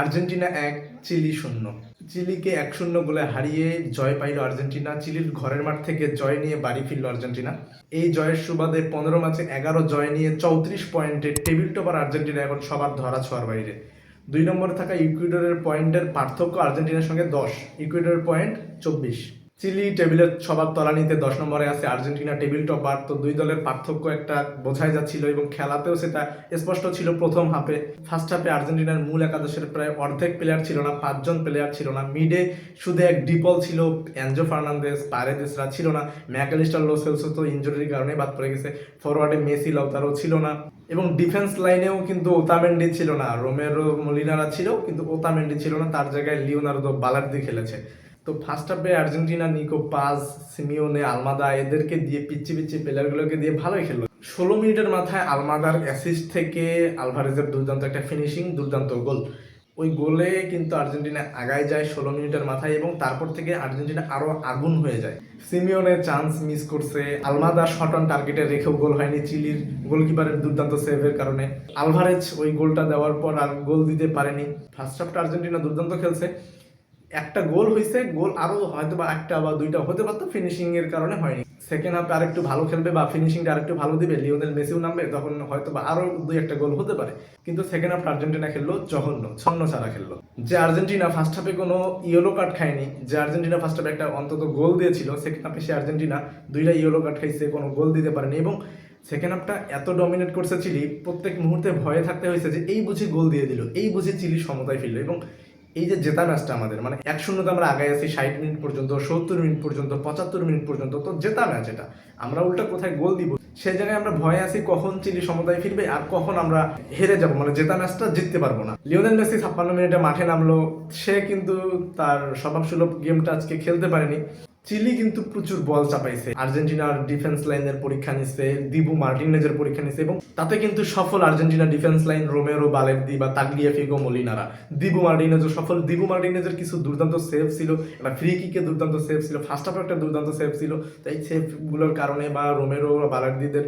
Argentina এক, chilli শূন্য। চিলিকে এক শূন্য গোলে হারিয়ে জয় পাইল আর্জেন্টিনা। চিলির ঘরের মাঠ থেকে জয় নিয়ে বাড়ি ফিরল আর্জেন্টিনা। এই জয়ের সুবাদে পনেরো ম্যাচে এগারো জয় নিয়ে চৌত্রিশ পয়েন্টে টেবিল টপার আর্জেন্টিনা এখন সবার ধরা ছোঁয়ার বাইরে। দুই নম্বরে থাকা ইকুইডরের পয়েন্টের পার্থক্য আর্জেন্টিনার সঙ্গে দশ। ইকুইডরের পয়েন্ট চব্বিশ। চিলি টেবিলের সবার তলানিতে দশ নম্বরে আছে আর্জেন্টিনা টেবিল টপার। তো দুই দলের পার্থক্য একটা বোঝাই যাচ্ছিল এবং খেলাতেও সেটা স্পষ্ট ছিল প্রথম হাফে। ফার্স্ট হাফে আর্জেন্টিনার মূল একাদশের প্রায় অর্ধেক প্লেয়ার ছিল না, পাঁচজন প্লেয়ার ছিল না। মিডে শুধু এক ডিপল ছিল অ্যাঞ্জো ফার্নান্দেস পারেদেসরা ছিল না। ম্যাকালিস্টার লোসেলসো তো ইঞ্জুরির কারণে বাদ পড়ে গেছে। ফরওয়ার্ডে মেসি, লাউতারও ছিল না। এবং ডিফেন্স লাইনেও কিন্তু ওতামেন্ডি ছিল না। রোমেরো, মলিনারা ছিল, কিন্তু ওতামেন্ডি ছিল না। তার জায়গায় লিওনার্দো বালার্দি খেলেছে। তো ফার্স্ট হাফে Argentina, Nico Paz Simeone, Almada এদেরকে দিয়ে পিচ্ছি পিচ্ছি প্লেয়ারগুলোকে দিয়ে ভালোই খেললো। ষোলো মিনিটের মাথায় আলমাদার অ্যাসিস্ট থেকে আলভারেজের দুর্দান্ত একটা ফিনিশিং দুর্দান্ত গোল। ওই গোলে কিন্তু আর্জেন্টিনা আগায় যায় ষোলো মিনিটের মাথায় এবং তারপর থেকে আর্জেন্টিনা আরও আগুন হয়ে যায়। সিমিওনে চান্স মিস করছে। আলমাদা শট অন টার্গেটে রেখেও গোল হয়নি চিলির গোলকিপারের দুর্দান্ত সেভের কারণে। আলভারেজ ওই গোলটা দেওয়ার পর আর গোল দিতে পারেনি। ফার্স্ট হাফটা আর্জেন্টিনা দুর্দান্ত খেলছে। একটা গোল হয়েছে গোল আরও হয়তো বা একটা বা দুইটা হতে পারতো ফিনিশিং এর কারণে হয়নি। সেকেন্ড হাফে আরেকটু ভালো খেলবে বা ফিনিশিংটা আরেকটু ভালো দিবে, লিওনেল মেসিও নামবে, তখন হয়তো বা আরও দুই একটা গোল হতে পারে। কিন্তু সেকেন্ড হাফ আর্জেন্টিনা খেললো জঘন্য, ছন্ন ছাড়া খেললো। যে আর্জেন্টিনা ফার্স্ট হাফে কোনো ইয়েলো কার্ড খায়নি, যে আর্জেন্টিনা ফার্স্ট হাফে একটা অন্তত গোল দিয়েছিল সেকেন্ড হাফে সে আর্জেন্টিনা দুইটা ইয়েলো কার্ড খাইছে, কোনো গোল দিতে পারেনি এবং সেকেন্ড হাফটা এত ডমিনেট করছে চিলি, প্রত্যেক মুহূর্তে ভয়ে থাকতে হয়েছে যে এই বুঝি গোল দিয়ে দিল, এই বুঝি চিলি সমতায় ফিরলো এবং এই যে জেতা ম্যাচটা আমাদের মানে এক শূন্যতে আমরা আগে আছি, ষাট মিনিট পর্যন্ত, সত্তর মিনিট পর্যন্ত, পঁচাত্তর মিনিট পর্যন্ত, তো জেতা ম্যাচ এটা। আমরা উল্টা কোথায় গোল দিব? সেই জায়গায় আমরা ভয়ে আছি, কখন চিলি সমতায় ফিরবে আর কখন আমরা হেরে যাব মানে জেতা ম্যাচটা জিততে পারব না। লিওনেল মেসি ছাপ্পান্ন মিনিটে মাঠে নামলো, সে কিন্তু তার স্বভাবসুলভ গেমটা আজকে খেলতে পারেনি। চিলি কিন্তু প্রচুর বল চাপাইছে। আর্জেন্টিনার ডিফেন্স লাইনের পরীক্ষা নিচ্ছে দিবু মার্টিনেজের পরীক্ষা নিচ্ছে এবং তাতে কিন্তু সফল Argentina defence line Romero Balerdi বা তাগলিয়া ফিগো মলিনারা। দিবু মার্টিনেজও সফল। দিবু মার্টিনেজের কিছু দুর্দান্ত সেভ ছিল একটা ফ্রি কিকে দুর্দান্ত সেভ ছিল ফার্স্ট হাফে একটা দুর্দান্ত সেভ ছিল। তাই সেভগুলোর কারণে বা রোমেরো বা বালারদিদের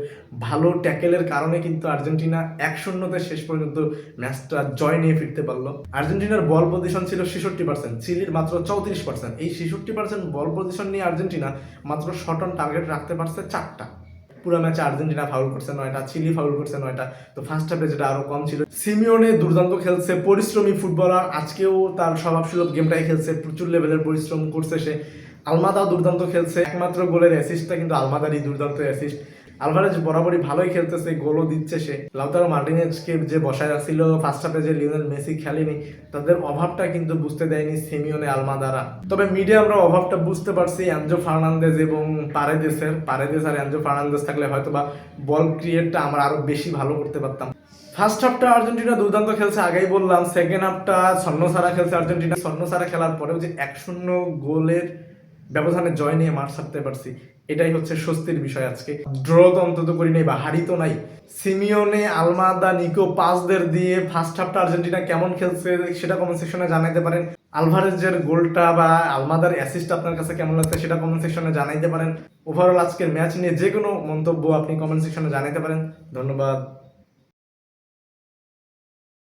ভালো ট্যাকেলের কারণে কিন্তু আর্জেন্টিনা এক শূন্যতে শেষ পর্যন্ত ম্যাচটা জয় নিয়ে ফিরতে পারল। আর্জেন্টিনার বল পজিশন ছিল ছেষট্টি পার্সেন্ট চিলির মাত্র চৌত্রিশ পার্সেন্ট এই ছেষট্টি পার্সেন্ট বল পজিশন নিয়ে আর্জেন্টিনা মাত্র শট অন টার্গেট রাখতে পারছে চারটা। পুরো ম্যাচে আর্জেন্টিনা ফাউল করছে নয়টা, চিলি ফাউল করছে নয়টা। তো ফার্স্ট হাফে যেটা আরও কম ছিল, সিমিওনে দুর্দান্ত খেলছে পরিশ্রমী ফুটবলার আজকেও তার স্বভাব স্বভাবসুলভ গেমটাই খেলছে, প্রচুর লেভেলের পরিশ্রম করছে সে। আলমাদা দুর্দান্ত খেলছে, একমাত্র গোলের অ্যাসিস্টটা কিন্তু আলমাদারই দুর্দান্ত অ্যাসিস্ট আলভারেজ বরাবরই ভালোই খেলতেছে গোলও দিচ্ছে সে। লাউতারো মার্টিনেজকে যে বসায় রাখছিল ফার্স্ট হাফে যে লিওনেল মেসি খেলেনি, তাদের অভাবটা কিন্তু বুঝতে দেয়নি সিমিওনে আলমাদারা। তবে মিডিয়া আমরা অভাবটা বুঝতে পারছি অ্যাঞ্জো ফার্নান্দেজ এবং পারেদেসের। পারেদেস আর অ্যাঞ্জো ফার্নান্দেজ থাকলে হয়তো বা বল ক্রিয়েটটা আমরা আরও বেশি ভালো করতে পারতাম। ফার্স্ট হাফটা আর্জেন্টিনা দুর্দান্ত খেলছে, আগেই বললাম। সেকেন্ড হাফটা স্বর্ণ সারা খেলছে আর্জেন্টিনা। স্বর্ণ সারা খেলার পরেও যে এক শূন্য গোলের ব্যবধানে জয় নিয়ে মাঠ ছাড়তে পারছি। এটাই হচ্ছে স্বস্তির বিষয় আজকে। ড্র তো অন্তত করি নাই, বা হারি তো নাই। সিমিওনে, আলমাদা, নিকো পাসদের দিয়ে ফার্স্ট হাফটা আর্জেন্টিনা কেমন খেলছে সেটা কমেন্ট সেকশনে জানাইতে পারেন। আলভারেজের গোলটা বা আলমাদার অ্যাসিস্ট আপনার কাছে কেমন লাগছে সেটা কমেন্ট সেকশনে জানাইতে পারেন। ওভারঅল আজকের ম্যাচ নিয়ে যে কোনো মন্তব্য আপনি কমেন্ট সেকশনে জানাইতে পারেন। ধন্যবাদ।